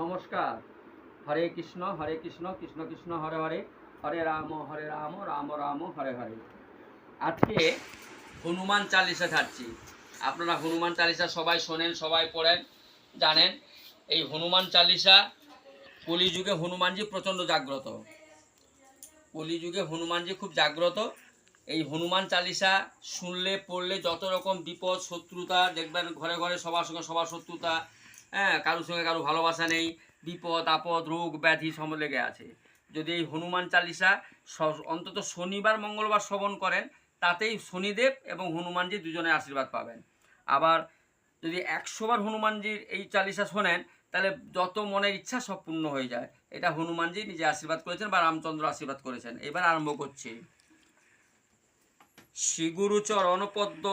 নমস্কার। হরে কৃষ্ণ হরে কৃষ্ণ কৃষ্ণ কৃষ্ণ, হরে হরে। হরে রাম হরে রাম রাম রাম, হরে হরে। আজকে হনুমান চালিসা থাকছি আপনারা হনুমান চালিসা সবাই শোনেন, সবাই পড়েন, জানেন। এই হনুমান চালিসা কলিযুগে হনুমানজি প্রচণ্ড জাগ্রত। কলিযুগে হনুমানজি খুব জাগ্রত। এই হনুমান চালিসা শুনলে, পড়লে যত রকম বিপদ, শত্রুতা, দেখবেন ঘরে ঘরে সবার সঙ্গে সবার শত্রুতা হ্যাঁ কারোর সঙ্গে কারও ভালোবাসা নেই, বিপদ, আপদ, রোগ, ব্যাধি সব লেগে আছে। যদি এই হনুমান চালিসা অন্তত শনিবার, মঙ্গলবার শ্রবণ করেন, তাতেই শনিদেব এবং হনুমানজি দুজনে আশীর্বাদ পাবেন। আবার যদি একশোবার হনুমানজির এই চালিসা শোনেন, তাহলে যত মনের ইচ্ছা সব পূর্ণ হয়ে যায়। এটা হনুমানজি নিজে আশীর্বাদ করেছেন বা রামচন্দ্র আশীর্বাদ করেছেন। এবার আরম্ভ করছি। শ্রীগুরু চরণ পদ্ম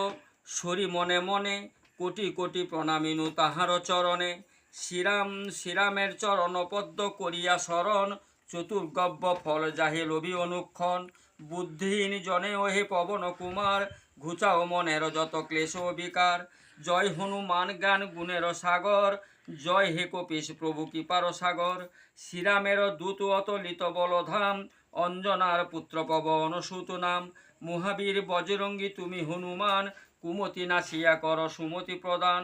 সরি মনে মনে কোটি কোটি প্রণামিনু তাহার চরণে। শ্রীরাম, শ্রীরামের চরণ পদ্ম করিয়া শরণ, চতুর্গব্য ফল যাহে লবি অনুক্ষণ। বুদ্ধিহীন জনে ওহে পবন কুমার, ঘুচাও মনের যত ক্লেশ বিকার জয় হনুমান জ্ঞান গুণের সাগর, জয় হে কপিস প্রভু কৃপার সাগর। শ্রীরামের দূত অতলিত বলধাম, অঞ্জনার পুত্র পবন সুত নাম মহাবীর বজরঙ্গী তুমি হনুমান কুমতি নাসিয়া কর, সুমতি প্রদান।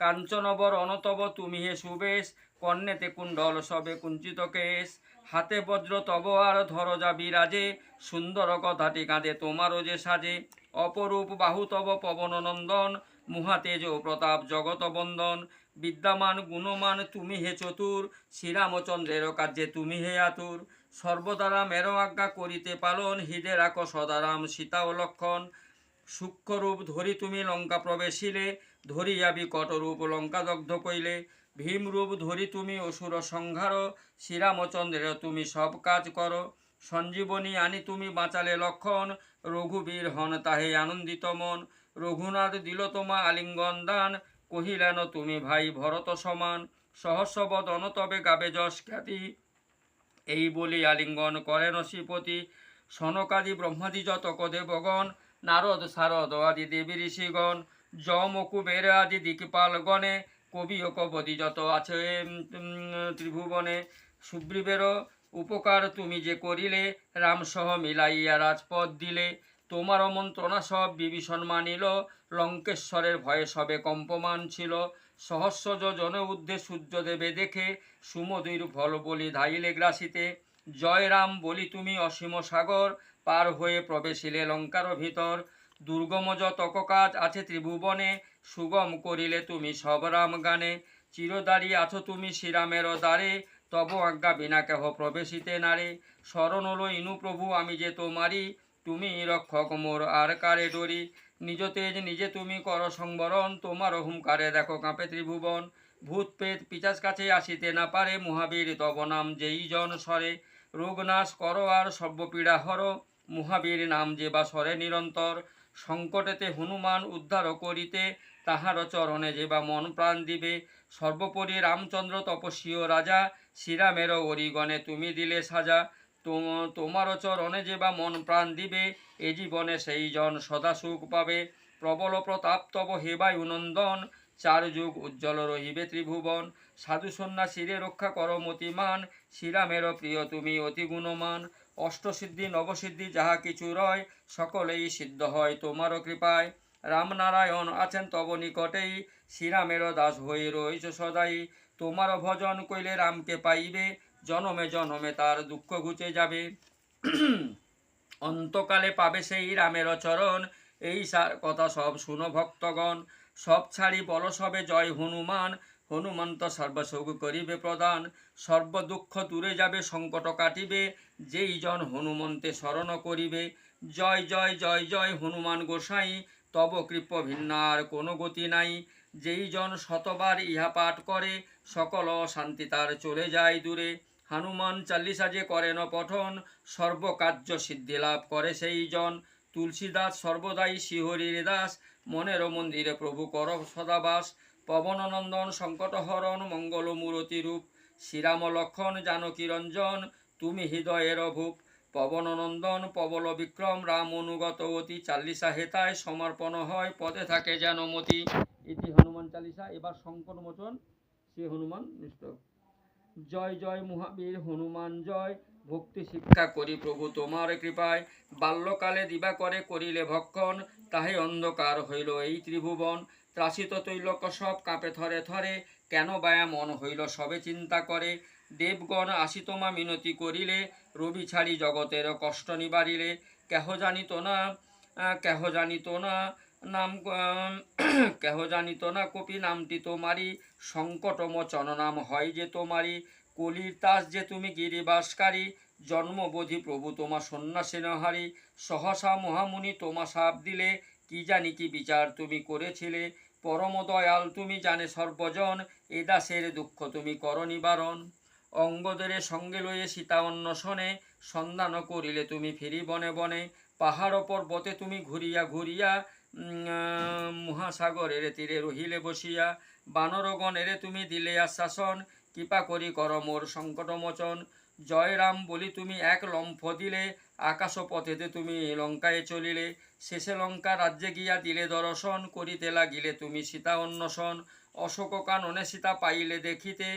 কাঞ্চনবর অনতব, তুমি হে সুবেশ। কর্ণেতে কুণ্ডল, সবে কুঞ্চিত কেশ। হাতে বজ্র, তব আর ধর যা বিরাজে। সুন্দর কথাটি কাঁধে তোমারও যে সাজে। অপরূপ বাহু তব পবন নন্দন মুহা তেজ প্রতাপ জগত বন্দন বিদ্যমান, গুণমান, তুমি হে চতুর। শ্রীরামচন্দ্রের কার্যে তুমি হে আতুর। সর্বদারাম মের আজ্ঞা করিতে পালন, হৃদে রাখ সদারাম সীতা ও লক্ষণ। সূক্ষ্মরূপ ধরি তুমি লঙ্কা প্রবেশিলে ধরিয়া বিকট রূপ লঙ্কা দগ্ধ কইলে। ভীমরূপ ধরি তুমি অসুর সংহার, শ্রীরামচন্দ্রের তুমি সব কাজ করো। সঞ্জীবনী আনি তুমি বাঁচালে লক্ষণ, রঘুবীর হন তাহে আনন্দিত মন। রঘুনাথ দিল তোমা আলিঙ্গন দান, কহিলেন তুমি ভাই ভরত সমান। সহস্রবদন তবে গাবে যশ খ্যাতি, এই বলি আলিঙ্গন করেন শ্রীপতি সনকাদি ব্রহ্মাদি যত দেবগণ নারদ শারদ আদি দেবী ঋষিগণ যম কুবের আদি দিকপালগণে কবি ও কবদি যত আছে ত্রিভুবনে, সুগ্রীবের উপকার তুমি যে করিলে রামসহ মিলাইয়া রাজপথ দিলে, তোমার মন্ত্রণা সব বিভীষণ মানিল, লঙ্কেশ্বরের ভয়ে সবে কম্পমান ছিল সহস্র জন ঊর্ধ্বে সূর্যদেবে দেখে সুমধুর ফল বলি ধাইলে গ্রাসিতে জয় রাম বলি তুমি অসীম সাগর পার হয়ে প্রবেশিলে লঙ্কার ভিতর দুর্গম যত কাজ আছে ত্রিভুবনে। সুগম করিলে তুমি সব রাম গানে। চিরদারি আছো তুমি শ্রীরামের দ্বারে। তব আজ্ঞা বিনা কেহ প্রবেশিতে নারে। শরণ হলো ইনু প্রভু, আমি যে তোমারি তুমি রক্ষক, মোর আর কারে ডরি। নিজ তেজ নিজে তুমি কর সংবরণ। তোমার হুঙ্কারে দেখো কাঁপে ত্রিভুবন। ভূত পেত পিচাস কাছে আসিতে না পারে। মহাবীর তব নাম যেই জন সরে রোগ নাশ করো আর সর্বপীড়া হর। মহাবীর নাম যে বা সরে নিরন্তর, সংকটেতে হনুমান উদ্ধার করিতে তাহার চরণে যে বা মন প্রাণ দিবে। সর্বোপরি রামচন্দ্র তপস্বী ও রাজা, শ্রীরামের অরিগণে তুমি দিলে সাজা। তোম- তোমার চরণে যে বা মন প্রাণ দিবে, এ জীবনে সেই জন সদা সুখ পাবে। প্রবল প্রতাপ তব হেবায়ু নন্দন, চার যুগ উজ্জ্বল রহিবে ত্রিভুবন। সাধু সন্ন্যাসীরে রক্ষা কর মতিমান, শ্রীরামের প্রিয় তুমি অতি গুণমান। অষ্টসিদ্ধি, নবসিদ্ধি, যাহা কিছু রয়, সকলেই সিদ্ধ হয়। তোমারও কৃপায়। রামনারায়ণ আছেন তব নিকটেই। শ্রীরামের দাস হয়ে রয়েছ সদাই। তোমার ভজন কইলে রামকে পাইবে। জনমে জনমে তার দুঃখ ঘুচে যাবে। অন্তকালে পাবে সেই রামের চরণ। এই কথা সব শুনো ভক্তগণ। সব ছাড়ি বল সবে জয় হনুমান। হনুমন্ত সর্বসুখ করিবে প্রদান সর্ব দুঃখ দূরে যাবে, সংকট কাটিবে, যেই জন হনুমন্তে শরণ করিবে। জয় জয় জয় জয় হনুমান গোসাই, তব কৃপ ভিন্নার কোনো গতি নাই। যেই জন শতবার ইহা পাঠ করে, সকল শান্তি তার চলে যায় দূরে। হনুমান চাল্লিশা যে করেন পঠন, সর্বকার্য সিদ্ধি লাভ করে সেই জন। তুলসীদাস সর্বদাই শিহরির দাস মনের মন্দিরে প্রভু কর সদাবাস। পবননন্দন সংকটহরণ মঙ্গল মূরতি রূপ। শ্রীরাম লক্ষণ জানকী রঞ্জন তুমি হৃদয়ের ভূপ পবননন্দন, পবল বিক্রম, রাম অনুগত অতি। চাল্লিশা হেতায় সমর্পণ হয় পদে থাকে যেন মতি। ইতি হনুমান চালিসা এবার সংকট মোচন, শ্রী হনুমান নিষ্ঠ জয় জয় মহাবীর, হনুমান জয়। ভক্তি শিক্ষা করি প্রভু তোমার কৃপায়। বাল্যকালে দিবা করে করিলে ভক্ষণ তাহে অন্ধকার হইল এই ত্রিভুবন। ত্রাসিত তৈলক সব কাঁপে থরে থরে, কেন বায়া মন হইল সবে চিন্তা করে। দেবগণ আসি তোমা মিনতি করিলে, রবি ছাড়ি জগতের কষ্ট নিবারিলে। কেহ জানিত না কেহ জানিত না, নাম কেহ জানিত না কপি নামটি তোমারি সংকটমোচন নাম হয় যে তোমারি কলির তাস যে তুমি গিরিবাসকারী। জন্মবোধি প্রভু তোমা সন্ন্যাসী নহারি সহসা মহামুনি তোমা সাপ দিলে, কি জানি কি বিচার তুমি করেছিলে। পরম দয়াল তুমি জানে সর্বজন, এ দাসের দুঃখ তুমি কর নিবারণ। অঙ্গদের সঙ্গে লয়ে সীতা অন্বেষণে, সন্ধান করিলে তুমি ফিরি বনে বনে। পাহাড় পর্বতে তুমি ঘুরিয়া ঘুরিয়া মহাসাগরের তীরে রহিলে বসিয়া। বানরগণেরে তুমি দিলে আশ্বাসন, কৃপা করি কর মোর সংকটমোচন। জয় রাম বলি, তুমি এক লম্ফ দিলে আকাশ পথেতে তুমি লঙ্কায় চলিলে। শেষে লঙ্কা রাজ্যে গিয়া দিলে দর্শন করিতে লাগিলে। তুমি সীতা অন্বেষণ, অশোক কাননে সীতা পাইলে দেখিতে।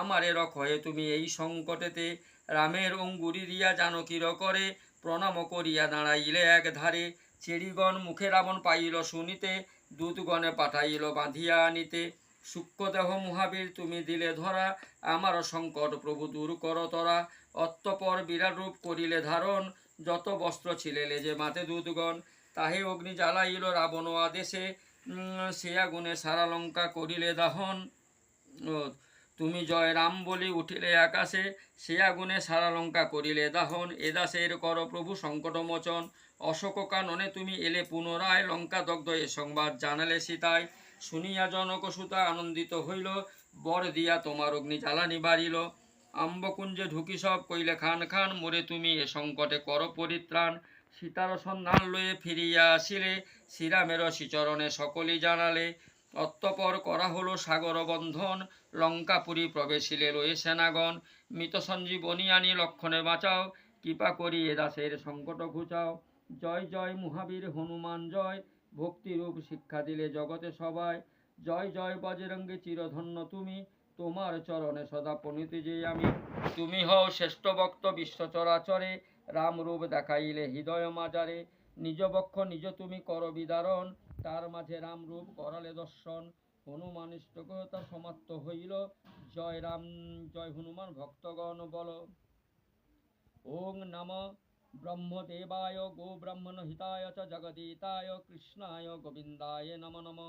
আমারে রক্ষয়ে তুমি এই সংকটেতে। রামের অঙ্গুরি দিয়া জানকীর করে, প্রণাম করিয়া দাঁড়াইলে এক ধারে। চেরিগণ মুখে রাবণ পাইল শুনিতে, দূতগণে পাঠাইল বাঁধিয়া আনিতে। সূক্ষ্মদেহ মহাবীর তুমি দিলে ধরা, আমার সংকট প্রভু দূর কর তরা। অত্যপর বিরাট রূপ করিলে ধারণ, যত বস্ত্র ছিলে লেজে মাতে দুধগণ। তাহে অগ্নি জ্বালাইল রাবণ আদেশে সে আগুনে সারা লঙ্কা করিলে দাহন। তুমি জয় রাম বলি উঠিলে আকাশে, সে আগুনে সারা লঙ্কা করিলে দাহন। এদাসের কর প্রভু সংকটমোচন অশোক কাননে তুমি এলে পুনরায়, লঙ্কা দগ্ধ এ সংবাদ জানালে সীতায়। শুনিয়া জনক সুতা আনন্দিত হইল, বর দিয়া তোমার অগ্নি জ্বালানি বাড়িল। আম্বকুঞ্জে ঢুকি সব কইলে, খান খান, মোরে তুমি এ সংকটে কর পরিত্রাণ। সীতার সন্ধান লয়ে ফিরিয়া আসিলে, শ্রীরামের শ্রীচরণে সকলেই জানালে অত্যপর করা হলো সাগর বন্ধন, লঙ্কাপুরী প্রবেশিলে রয়ে সেনাগণ। মৃত সঞ্জীবনী আনি লক্ষণে বাঁচাও, কৃপা করি এ দাসের সংকট ঘুচাও। জয় জয়, মহাবীর, হনুমান, জয়। ভক্তিরূপ শিক্ষা দিলে জগতে সবাই। জয় জয় বজরঙ্গে, চিরধন্য তুমি। তোমার চরণে সদা প্রণীতি যে আমি। তুমি হও শ্রেষ্ঠ ভক্ত বিশ্ব চরাচরে। রামরূপ দেখাইলে হৃদয় মাজারে নিজ বক্ষ, নিজ তুমি কর বিদারণ। তার মাঝে রামরূপ করালে দর্শন। হনুমান সমাপ্ত হইল। জয় রাম, জয় হনুমান, ভক্তগণ বল। ওং নম ব্রহ্মদেবায় গো ব্রহ্মণ হিতায় চ জগদীতায় কৃষ্ণায় গোবিন্দায় নম নম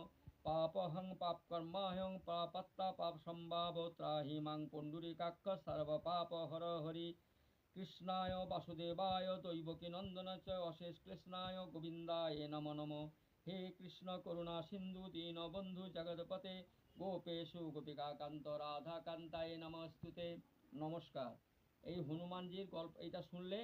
পাপহং পাপ কর্মাহং পাপত্তা পাপ সম্ভাব ত্রাহি মাং পুণ্ডরীকাক্ষ সর্ব পাপ হর হরি কৃষ্ণায় বাসুদেবায় দৈবকী নন্দন চ অশেষ কৃষ্ণায় গোবিন্দায় নম নম হে কৃষ্ণ করুণা সিন্ধু দীন বন্ধু জগৎপতে গোপেশু গোপিকা কান্ত রাধা কান্তায় নমস্তুতে নমস্কার এই হনুমানজির গল্প এটা শুনলে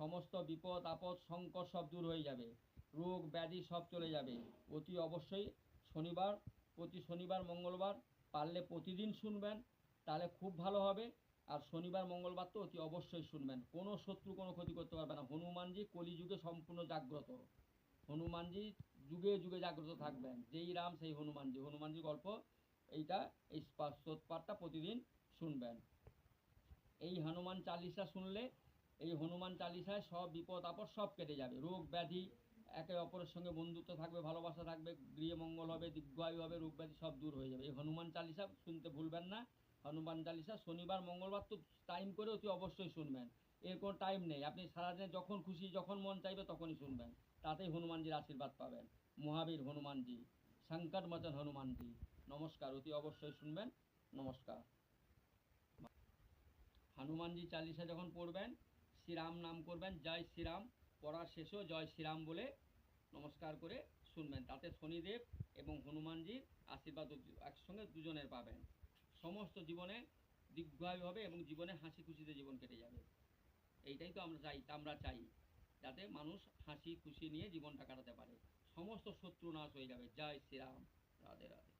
সমস্ত বিপদ, আপদ, সংকট সব দূর হয়ে যাবে। রোগ, ব্যাধি সব চলে যাবে। অতি অবশ্যই শনিবার, প্রতি শনিবার, মঙ্গলবার পারলে প্রতিদিন শুনবেন, তাহলে খুব ভালো হবে। আর শনিবার, মঙ্গলবার তো অতি অবশ্যই শুনবেন। কোনো শত্রু কোনো ক্ষতি করতে পারবে না। হনুমানজি কলিযুগে সম্পূর্ণ জাগ্রত। হনুমানজি যুগে যুগে জাগ্রত থাকবেন। যেই রাম, সেই হনুমানজি। হনুমানজি গল্প এইটা, এই পাঠটা প্রতিদিন শুনবেন। এই হনুমান চালিসা শুনলে এই হনুমান চালিসায় সব বিপদ আপদ সব কেটে যাবে। রোগ ব্যাধি, একে অপরের সঙ্গে বন্ধুত্ব থাকবে, ভালোবাসা থাকবে, গৃহে মঙ্গল হবে, দীর্ঘায়ু হবে, রোগ ব্যাধি সব দূর হয়ে যাবে। এই হনুমান চালিসা শুনতে ভুলবেন না। হনুমান চালিসা শনিবার, মঙ্গলবার তো টাইম করে অতি অবশ্যই শুনবেন। এর কোনো টাইম নেই। আপনি সারাদিনে যখন খুশি, যখন মন চাইবে তখনই শুনবেন। তাতেই হনুমানজির আশীর্বাদ পাবেন। মহাবীর হনুমানজি সংকট মোচন হনুমানজি, নমস্কার। অতি অবশ্যই শুনবেন। নমস্কার। হনুমানজি চালিসা যখন পড়বেন শ্রীরাম নাম করবেন, জয় শ্রীরাম পড়ার শেষেও জয় শ্রীরাম বলে নমস্কার করে শুনবেন। তাতে শনিদেব এবং হনুমানজির আশীর্বাদ একসঙ্গে দুজনের পাবেন। সমস্ত জীবনে দীর্ঘায়ু হবে এবং জীবনে হাসি খুশিতে জীবন কেটে যাবে। এইটাই তো আমরা চাই আমরা চাই, যাতে মানুষ হাসি খুশি নিয়ে জীবনটা কাটাতে পারে। সমস্ত শত্রু নাশ হয়ে যাবে। জয় শ্রীরাম, রাধে রাধে।